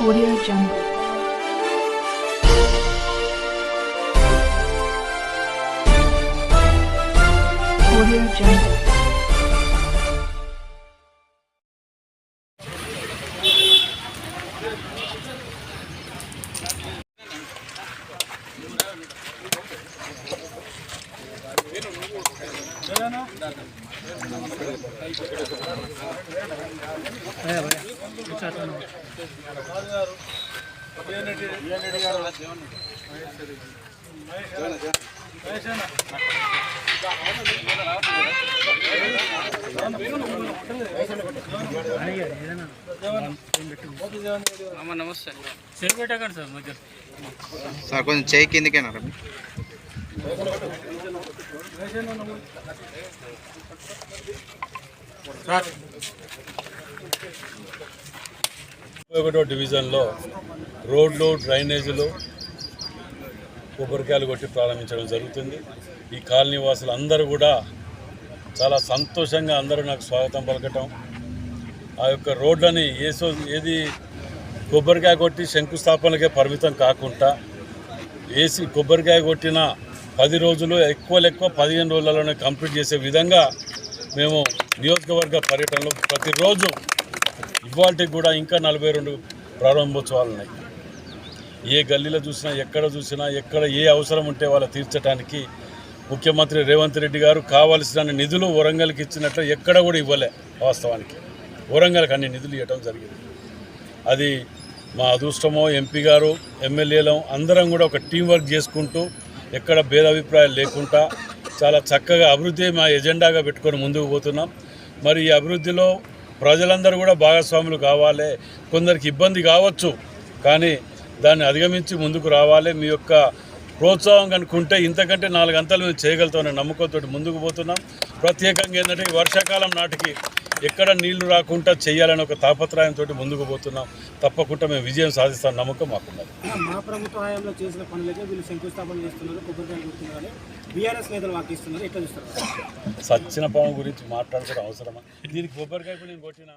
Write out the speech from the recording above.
Audio Jungle. Audio Jungle. Hey, hey. నమస్తే. Cell పెట్టకండి sir మధ్య సార్ కొంచెం చేయి కిందికేనా రవి? ఒకటో డివిజన్లో రోడ్లు డ్రైనేజీలు కొబ్బరికాయలు కొట్టి ప్రారంభించడం జరుగుతుంది. ఈ కాలనీ వాసులు అందరూ కూడా చాలా సంతోషంగా అందరూ నాకు స్వాగతం పలకటం. ఆ యొక్క రోడ్లని ఏసో ఏది కొబ్బరికాయ కొట్టి శంకుస్థాపనలకే పరిమితం కాకుండా ఏసీ కొబ్బరికాయ కొట్టిన పది రోజులు ఎక్కువ ఎక్కువ పదిహేను రోజులలోనే కంప్లీట్ చేసే విధంగా మేము నియోజకవర్గ పర్యటనలో ప్రతిరోజు ఇవాళకి కూడా ఇంకా నలభై రెండు ప్రారంభోత్సవాలు ఉన్నాయి ఏ గల్లీలో చూసినా ఎక్కడ చూసినా ఎక్కడ ఏ అవసరం ఉంటే వాళ్ళ తీర్చడానికి ముఖ్యమంత్రి రేవంత్ రెడ్డి గారు కావాల్సిన నిధులు వరంగల్కి ఇచ్చినట్లు ఎక్కడ కూడా ఇవ్వలే వాస్తవానికి. వరంగల్కి అన్ని నిధులు ఇవ్వడం జరిగింది. అది మా అదృష్టమో ఎంపీ గారు ఎమ్మెల్యేలు అందరం కూడా ఒక టీం వర్క్ చేసుకుంటూ ఎక్కడ భేదాభిప్రాయాలు లేకుండా చాలా చక్కగా అభివృద్ధి మా ఎజెండాగా పెట్టుకొని ముందుకు పోతున్నాం. మరి ఈ అభివృద్ధిలో ప్రజలందరూ కూడా భాగస్వాములు కావాలి కొందరికి ఇబ్బంది కావచ్చు కానీ దాన్ని అధిగమించి ముందుకు రావాలి. మీ యొక్క ప్రోత్సాహం కనుకుంటే ఇంతకంటే నాలుగు అంతలు మేము చేయగలుగుతామని నమ్మకంతో ముందుకు పోతున్నాం. ప్రత్యేకంగా ఏంటంటే వర్షాకాలం నాటికి ఎక్కడ నీళ్ళు రాకుండా చేయాలని ఒక తాపత్రయంతో ముందుకు పోతున్నాం. తప్పకుండా మేము విజయం సాధిస్తాం నమ్మకం మాకున్నది. మా ప్రభుత్వ హయాంలో చేసిన పనులకే వీళ్ళు శంకుస్థాపన చేస్తున్నారు కొబ్బరికాయలు బీఆర్ఎస్ నేతలు వాకిస్తున్నారు. ఎట్లా చూస్తారు? సచ్చిన పాము గురించి మాట్లాడుకోవడం అవసరమా? దీనికి కొబ్బరికాయ కూడా నేను కొట్టిన.